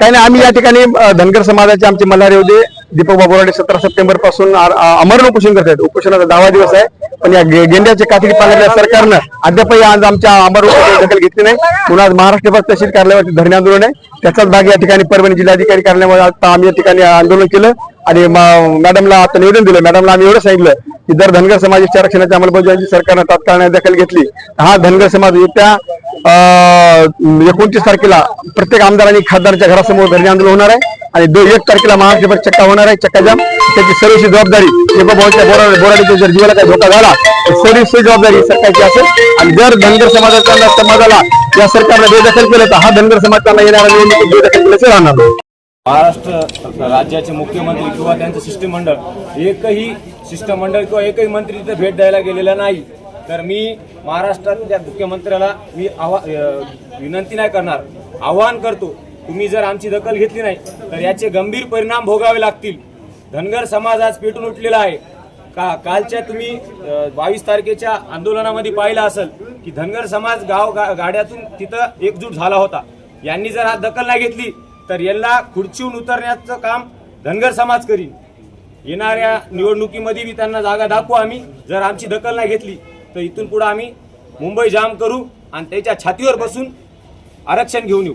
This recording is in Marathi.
काही नाही आम्ही या ठिकाणी धनगर समाजाचे आमचे मल्हारी होते. दीपक बाबुराडे बोराडे सतरा सप्टेंबरपासून अमरण उपोषण करतात. उपोषणाचा दहावा दिवस आहे. पण या गेंड्याचे गेंड्याच्या कातडी पाळलेल्या सरकारनं अद्यापही आज आमच्या अमर दखल घेतली नाही. म्हणून आज महाराष्ट्रभर तहसील कार्यालयावरती धरणे आंदोलन आहे. त्याचाच भाग या ठिकाणी परभणी जिल्हाधिकारी कार्यालयामध्ये आता आम्ही या ठिकाणी आंदोलन केलं. आणि मॅडमला आता निवेदन दिलं. मॅडमला आम्ही एवढं सांगितलं की जर धनगर समाजाच्या आरक्षणाच्या अंमलबजावणीची सरकारनं तात्काळ दखल घेतली हा धनगर समाज येत्या एकोणतीस तारखेला प्रत्येक आमदार आणि खासदारांच्या घरासमोर धरणे आंदोलन होणार आहे आणि दो एक तारखेला महाराष्ट्रभर चक्का होणार आहे चक्काजाम. त्याची सर्वशी जबाबदारी दीपभाऊच्या बोरा बोराडीच्या जर जीवाला काही धोका झाला तर सर्वशी जबाबदारी सरकारची असेल. आणि जर धनगर समाजाच्या समाजाला या सरकारनं बेदखल केलं तर हा धनगर समाज त्यांना येणाऱ्या निवडणुकीत बेदखल केल्याचं राहणार महाराष्ट्र राज्याचे मुख्यमंत्री किंवा त्यांचं शिष्टमंडळ एकही शिष्टमंडळ किंवा एकही मंत्री तिथे भेट द्यायला गेलेला नाही. तर मी महाराष्ट्रातल्या मुख्यमंत्र्याला मी आवा विनंती नाही करणार. आवाहन करतो. तुम्ही जर आमची दखल घेतली नाही तर याचे गंभीर परिणाम भोगावे लागतील. धनगर समाज आज पेटून उठलेला आहे. का कालच्या तुम्ही बावीस तारखेच्या आंदोलनामध्ये पाहिलं असेल की धनगर समाज गाव गा- गाड्यातून तिथं एकजूट झाला होता. यांनी जर आज दखल नाही घेतली तर यांना खुर्चीहून उतरण्याचं काम धनगर समाज करीन. येणाऱ्या निवडणुकीमध्ये बी त्यांना जागा दाखवू आम्ही. जर आमची दखल नाही घेतली तर इथून पुढे आम्ही मुंबई जाम करू आणि त्याच्या छातीवर बसून आरक्षण घेऊन येऊ.